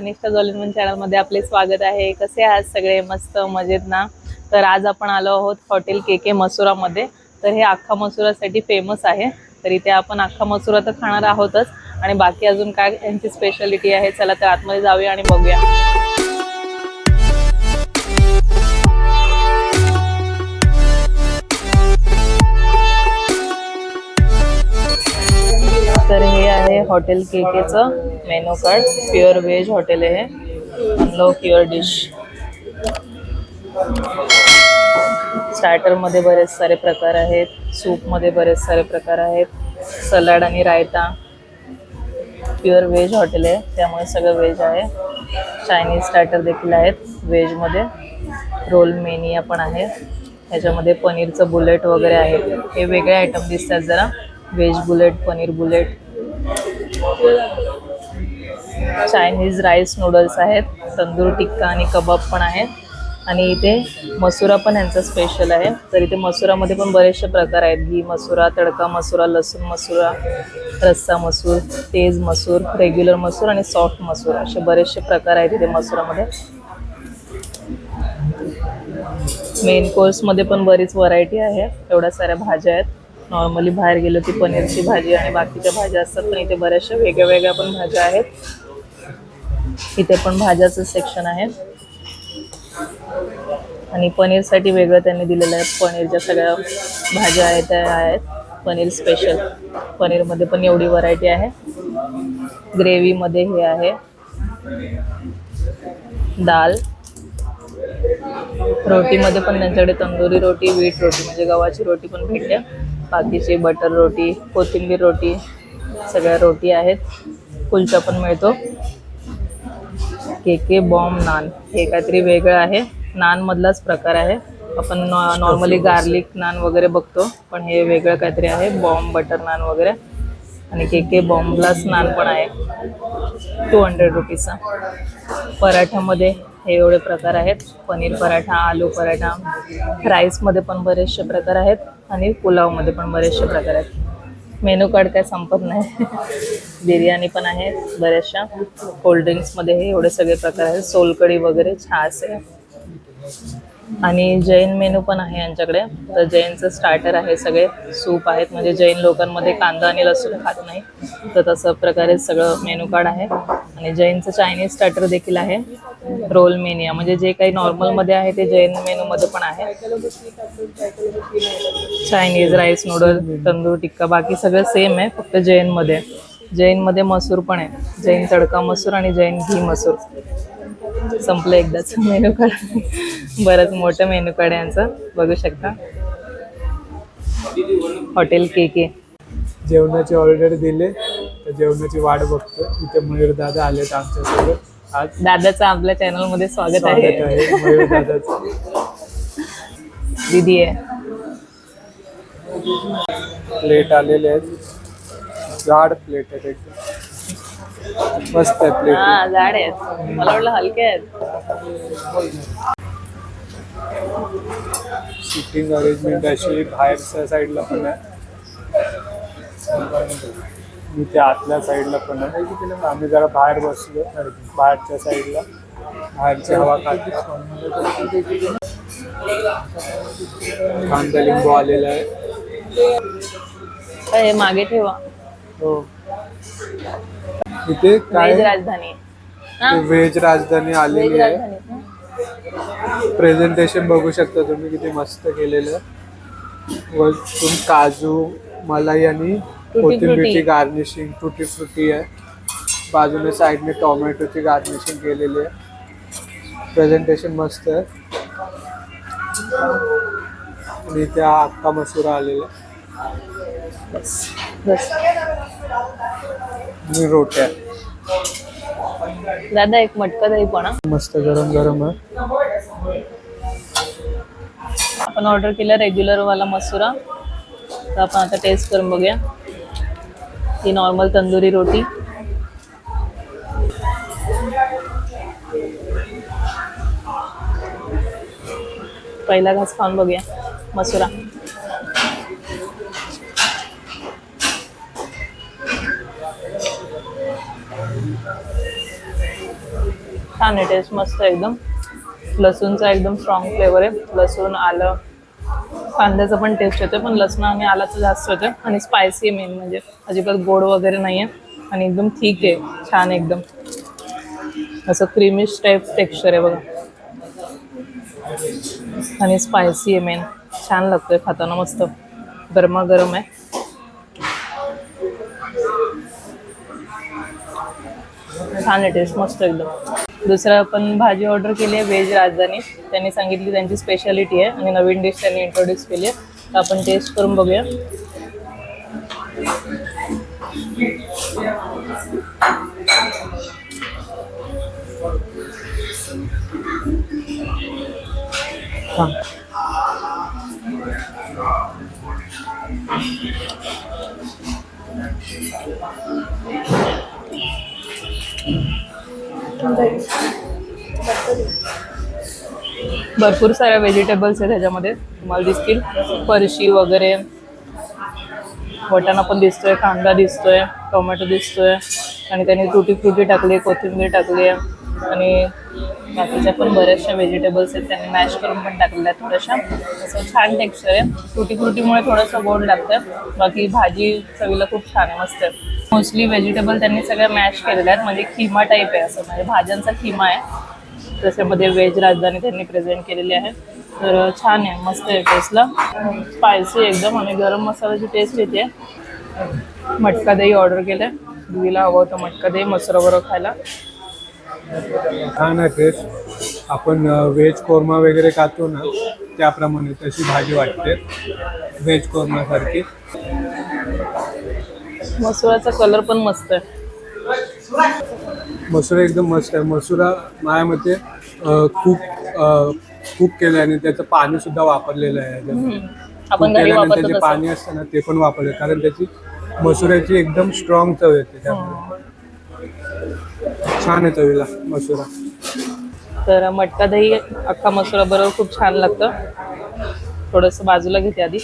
अनिष्ठा निष्ठा चॅनलमध्ये आपले स्वागत आहे. कसे आहात सगळे? मस्त मजेत ना? तर आज आपण आलो आहोत हॉटेल के के मसुरामध्ये. तर हे अख्खा मसुरासाठी फेमस आहे. तर इथे आपण अख्खा मसुरा तर खाणार आहोतच. आणि बाकी अजून काय यांची स्पेशालिटी आहे चला तर आतमध्ये जाऊया आणि बघूया. तर हे आहे hotel K केचं menu card pure veg hotel आहे लो प्युअर डिश स्टार्टरमध्ये बरेच सारे प्रकार आहेत. सूपमध्ये बरेच सारे प्रकार आहेत. सलाड आणि रायता. प्युअर व्हेज हॉटेल आहे. त्यामुळे सगळं व्हेज आहे. चायनीज स्टार्टर देखील आहेत. व्हेजमध्ये रोल मेनिया पण आहे. ह्याच्यामध्ये पनीरचं बुलेट वगैरे आहे. हे वेगळे आयटम दिसतात जरा. Veg bullet paneer bullet Chinese rice noodles आहेत तंदूर टिक्का आणि कबाब पण आहेत. आणि इथे मसुरा पण यांचा स्पेशल आहे. तर इथे मसुरामध्ये पण बरेचसे प्रकार आहेत. घी मसुरा तडका मसुरा लसूण मसुरा रस्सा मसूर तेज मसूर रेग्युलर मसूर आणि सॉफ्ट मसूर. असे बरेचसे प्रकार आहेत इथे मसुरामध्ये. मेन कोर्समध्ये पण बरीच व्हरायटी आहे. एवढ्या साऱ्या भाज्या आहेत. नॉर्मली बाहेर गेलो की पनीरची भाजी आणि बाकीच्या भाज्या असतात पण इथे बऱ्याचशा वेगळ्या वेगळ्या पण भाज्या आहेत. इथे पण भाज्याचं सेक्शन आहे. आणि पनीरसाठी वेगळं त्यांनी दिलेलं आहे. पनीरच्या सगळ्या भाज्या आहेत त्या आहेत. पनीर स्पेशल पनीरमध्ये पण एवढी व्हरायटी आहे. ग्रेव्हीमध्ये हे आहे. दाल. रोटीमध्ये पण त्यांच्याकडे तंदुरी रोटी वीट रोटी म्हणजे गव्हाची रोटी पण भेटते. बाकीची बटर रोटी कोथिंबीर रोटी सगळ्या रोटी आहेत. कुलचा पण मिळतो. के के बॉम्ब नान हे काहीतरी वेगळं आहे. नानमधलाच प्रकार आहे. आपण नॉर्मली गार्लिक नान वगैरे बघतो पण हे वेगळं काहीतरी आहे. बॉम्ब बटर नान वगैरे. आणि के के बॉम्बलाच नान पण आहे. टू हंड्रेड रुपीजचा पराठ्यामध्ये हे एवढे प्रकार आहेत. पनीर पराठा आलू पराठा. राईसमध्ये पण बरेचसे प्रकार आहेत आणि पुलावमध्ये पण बरेचसे प्रकार आहेत. मेनू कार्ड काय संपत नाही. बिर्याणी पण आहे बऱ्याचशा. कोल्ड्रिंक्समध्ये हे एवढे सगळे प्रकार आहेत. सोलकढी वगैरे छास आहे. आणि जैन मेनू पण आहे यांच्याकडे. तर जैनचं स्टार्टर आहे सगळे. सूप आहेत. म्हणजे जैन लोकांमध्ये कांदा आणि लसूण खात नाही. तर तसं प्रकारे सगळं मेनू कार्ड आहे. आणि जैनचं चायनीज स्टार्टर देखील आहे. Roll mania. म्हणजे जे काही नॉर्मलमध्ये आहे ते जैन मेनूमध्ये पण आहे. Chinese rice noodle tandoor tikka बाकी सगळं सेम आहे. फक्त जैनमध्ये जैनमध्ये मसूर पण आहे. जैन तडका मसूर आणि जैन घी मसूर. संपलं एकदाच मेनू कार्ड बरंच मोठं मेनू कार्ड आहे यांचं. बघू शकता. Hotel K K. जेवणाची ऑर्डर दिले. तर जेवणाची वाट बघतो इथे मयूर दादा आलेत आमच्यासोबत. आज दादाचं आपल्या चॅनलमध्ये स्वागत स्वागत आहे. आहे मयूर दादाचं. दीदी आहे. प्लेट आलेले आहेत. जाड प्लेट आहेत. एकदम मस्त आहे प्लेट हा जाड आहेत. मला वाटलं हलके आहेत. सिटिंग अरेंजमेंट अशी बाहेरच्या साईडला पण आहे. इथे आतल्या साईडला पण आहे. आम्ही जरा बाहेर बसलो. बाहेरच्या साईडला बाहेरची हवा खाते कांदा लिंबू आलेला आहे. हे मागे ठेवा. हो. इथे काय? वेज राजधानी. हा? व्हेज राजधानी आलेली आहे. राजधानी ना? प्रेझेंटेशन बघू शकता तुम्ही किती मस्त केलेलं. वरतून काजू मलाई आणि कोथिंबीरची. गार्निशिंग टुटी फ्रुटी आहे. बाजूने साईडने टोमॅटोची गार्निशिंग केलेली आहे. प्रेझेंटेशन मस्त आहे. आणि इथे हा अख्खा मसुरा आलेला आहे. बस आणि रोट्या. दादा एक मटका दही पण हा. मस्त गरम गरम आहे. आपण ऑर्डर केलं रेग्युलर वाला मसुरा. तर आपण आता टेस्ट करून बघूया. ही नॉर्मल तंदुरी रोटी. पहिला घास खाऊन बघूया. मसुरा. छान आहे टेस्ट मस्त आहे एकदम. लसूणचा एकदम स्ट्रॉंग फ्लेवर आहे. लसूण आलं कांद्याचं पण टेस्ट येतो पण लसणं आणि आलाचं जास्त होतं आणि स्पायसी आहे मेन म्हणजे. अजिबात गोड वगैरे नाही आहे आणि एकदम ठीक आहे. छान आहे एकदम. असं क्रीमिश टाईप टेक्स्चर आहे बघा. आणि स्पायसी आहे मेन छान लागतोय खाताना मस्त. गरमागरम आहे. छान आहे टेस्ट मस्त एकदम. दुसरं आपण भाजी ऑर्डर केली आहे व्हेज राजधानी. त्यांनी सांगितली त्यांची स्पेशालिटी आहे आणि नवीन डिश त्यांनी इंट्रोड्यूस केली आहे. तर आपण टेस्ट करून बघूया. हां भरपूर साऱ्या व्हेजिटेबल्स आहेत ह्याच्यामध्ये. तुम्हाला दिसतील. फरशी वगैरे. वटाणा पण दिसतोय कांदा दिसतोय टोमॅटो दिसतोय. आणि त्यांनी तुटी फ्रुटी टाकली कोथिंबीर टाकली. आहे आणि बाकीच्या पण बऱ्याचशा व्हेजिटेबल्स आहेत त्यांनी मॅश करून पण टाकलेल्या आहेत थोड्याशा. असं छान टेक्स्चर आहे. फ्रुटी फ्रुटीमुळे थोडंसं गोड लागतं बाकी भाजी चवीला खूप छान आहे मस्त आहे. मोस्टली व्हेजिटेबल त्यांनी सगळ्या मॅश केलेल्या आहेत. म्हणजे खिमा टाईप आहे असं. म्हणजे भाज्यांचा खिमा आहे. त्याच्यामध्ये व्हेज राजधानी त्यांनी प्रेझेंट केलेली आहे. तर छान आहे मस्त आहे टेस्टला स्पायसी एकदम. आणि गरम मसाल्याची टेस्ट येते. मटका दही ऑर्डर केलं आहे दिवीला हवं होतं मटका दही मसरोबरोबर खायला. छान आहे टेस्ट आपण व्हेज कोरमा वगैरे खातो ना त्याप्रमाणे तशी भाजी वाटते. व्हेज कोरमासारखी मसुराचा कलर पण मस्त आहे. मसुरा एकदम मस्त आहे. मसुरा माझ्या मते खूप खूप केलं आणि त्याचं पाणी सुद्धा वापरलेलं आहे. आपण तसं. पाणी असतं ना ते पण वापरलं. कारण त्याची मसुऱ्याची एकदम स्ट्रॉंग चव येते त्यामध्ये छान आहे चवीला मसुरा तर मटका दही अख्खा मसुरा बरोबर खूप छान लागतं. थोडंसं बाजूला घेते आधी.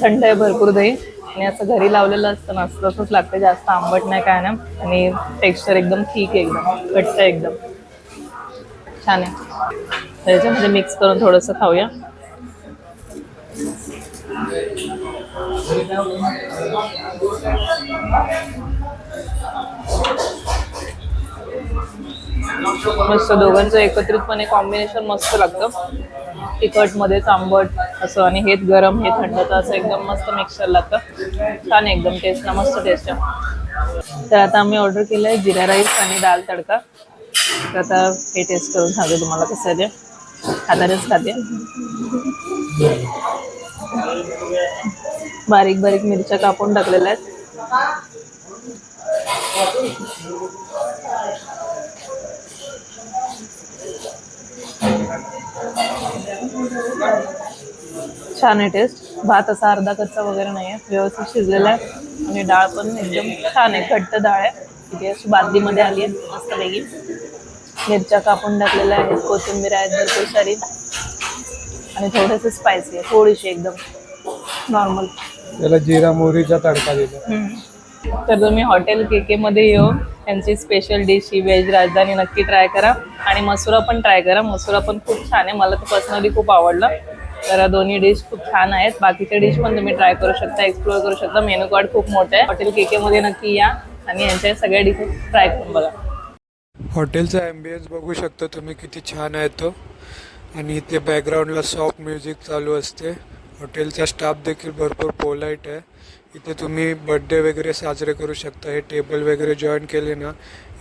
थंड आहे भरपूर दही. आणि असं घरी लावलेलं असतं ना असं तसंच लागतं. जास्त आंबट नाही काय ना आणि टेक्स्चर एकदम ठीक आहे एकदम. घट्ट आहे एकदम. छान आहे. त्याच्यामध्ये मिक्स करून थोडंसं खाऊया. मस्त दोघांचं एकत्रितपणे कॉम्बिनेशन मस्त लागतं. तिखटमध्ये आंबट असं आणि हे गरम हे थंड तर असं एकदम मस्त मिक्सर लागतं. छान एकदम टेस्ट ना मस्त टेस्ट आहे. तर आता आम्ही ऑर्डर केलं आहे जिरा राईस आणि दाल तडका. तर आता हे टेस्ट करून सांगते तुम्हाला कसं आहे ते. हातानेच खाते. बारीक बारीक मिरच्या कापून टाकलेल्या आहेत. छान आहे टेस्ट भात असा अर्धा कच्चा वगैरे नाही आहे व्यवस्थित शिजलेला आहे. आणि डाळ पण एकदम छान आहे. घट्ट डाळ आहे. इथे अशी बादलीमध्ये आली आहे. मस्तपैकी मिरच्या कापून टाकलेल्या आहेत. कोथिंबीर आहेत भरपूर सारी. आणि थोडंसं स्पायसी आहे. थोडीशी एकदम. नॉर्मल त्याला जिरा मोहरीचा तडका दिला तर तुम्ही हॉटेल के केमध्ये येऊन त्यांची स्पेशल डिश ही व्हेज राजधानी नक्की ट्राय करा. आणि मसुरा पण ट्राय करा. मसुरा पण खूप छान आहे. मला तर पर्सनली खूप आवडलं. तर दोन्ही डिश खूप छान आहेत. बाकीच्या डिश पण तुम्ही ट्राय करू शकता एक्सप्लोअर करू शकता. मेनू कार्ड खूप मोठं आहे. हॉटेल के केमध्ये नक्की या. आणि यांच्या सगळ्या डिशेस ट्राय करून बघा. हॉटेलचा ॲम्बियन्स बघू शकता तुम्ही किती छान आहे तो. आणि इथे बॅकग्राऊंडला सॉफ्ट म्युझिक चालू असते. हॉटेलचा स्टाफ देखील भरपूर पोलाईट आहे. इथे तुम्ही बड्डे वगैरे साजरे करू शकता. हे टेबल वगैरे जॉईन केले ना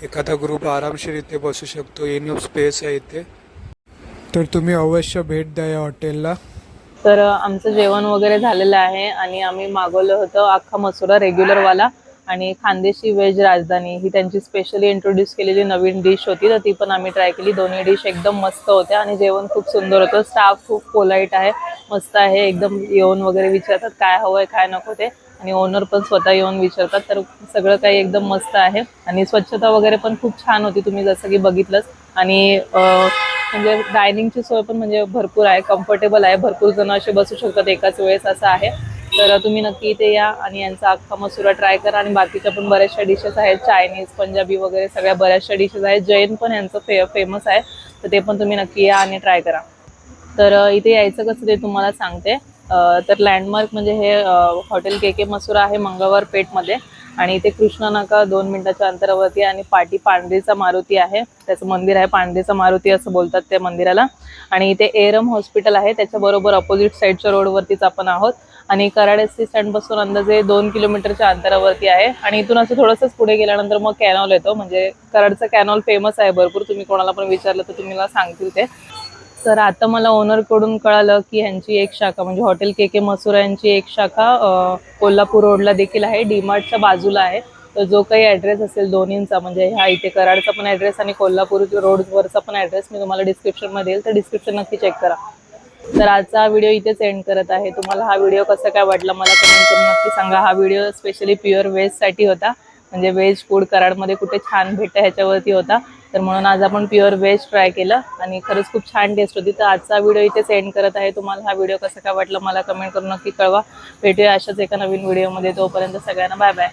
एखादा ग्रुप आरामशीर इथे बसू शकतो. इनफ स्पेस आहे इथे. तर तुम्ही अवश्य भेट द्या या हॉटेलला. तर आमचं जेवण वगैरे झालेलं आहे आणि आम्ही मागवलं होतं अख्खा मसुरा रेग्युलरवाला. आणि खानदेशी व्हेज राजधानी ही त्यांची स्पेशली इंट्रोड्यूस केलेली नवीन डिश होती. तर ती पण आम्ही ट्राय केली. दोन्ही डिश एकदम मस्त होत्या आणि जेवण खूप सुंदर होतं. स्टाफ खूप पोलाईट आहे. मस्त आहे. एकदम येऊन वगैरे विचारतात काय हवं आहे काय नको ते. आणि ओनर पण स्वतः येऊन विचारतात. तर सगळं काही एकदम मस्त आहे. आणि स्वच्छता वगैरे पण खूप छान होती. तुम्ही जसं की बघितलंच. आणि म्हणजे डायनिंगची सोय पण म्हणजे भरपूर आहे. कम्फर्टेबल आहे. भरपूर जण असे बसू शकतात. एकाच वेळेस असं आहे. तर तुम्ही नक्की इथे या आणि यांचा अख्खा मसुरा ट्राय करा. आणि बाकीच्या पण बऱ्याचशा डिशेस आहेत. चायनीज पंजाबी वगैरे सगळ्या बऱ्याचशा डिशेस आहेत. जैन पण यांचं फे फेमस आहे. तर ते पण तुम्ही नक्की या आणि ट्राय करा. तर इथे यायचं कसं ते तुम्हाला सांगते. तर लँडमार्क म्हणजे हे हॉटेल के के मसुरा आहे मंगळवार पेठमध्ये. आणि इथे कृष्णा नाका दोन मिनिटाच्या अंतरावरती आहे आणि पाटी पांढरीचा मारुती आहे. त्याचं मंदिर आहे पांढरीचा मारुती असं बोलतात त्या मंदिराला. आणि इथे एरम हॉस्पिटल आहे. त्याच्याबरोबर अपोजिट साईडच्या रोडवरतीच आपण आहोत. आणि कराड एस टी स्टँडपासून अंदाजे दोन किलोमीटरच्या अंतरावरती आहे. आणि इथून असं थोडंसंच पुढे गेल्यानंतर मग कॅनॉल येतो. म्हणजे कराडचा कॅनॉल फेमस आहे भरपूर. तुम्ही कोणाला पण विचारलं तर तुम्हाला सांगतील ते. तर आता मला ओनरकडून कळालं की ह्यांची एक शाखा म्हणजे हॉटेल के के मसुरा यांची एक शाखा कोल्हापूर रोडला देखील आहे. डीमार्टच्या बाजूला आहे. तर जो काही ॲड्रेस असेल दोन्हींचा म्हणजे ह्या इथे कराडचा पण ॲड्रेस आणि कोल्हापूर रोडवरचा पण ॲड्रेस मी तुम्हाला डिस्क्रिप्शनमध्ये येईल. तर डिस्क्रिप्शन नक्की चेक करा. तर आजचा व्हिडिओ इथेच एंड करत आहे. तुम्हाला हा व्हिडिओ कसा काय वाटला मला कमेंट करून नक्की सांगा. हा व्हिडिओ स्पेशली प्युअर व्हेजसाठी होता. म्हणजे व्हेज फूड कराडमध्ये कुठे छान भेटतं ह्याच्यावरती होता. तर म्हणून आज आपण प्युअर व्हेज ट्राय केलं आणि खरंच खूप छान टेस्ट होती. तर आजचा व्हिडिओ इथेच एंड करत आहे. तुम्हाला हा व्हिडिओ कसा काय वाटला मला कमेंट करून नक्की कळवा. भेटूया अशाच एका नवीन व्हिडिओमध्ये तोपर्यंत सगळ्यांना बाय बाय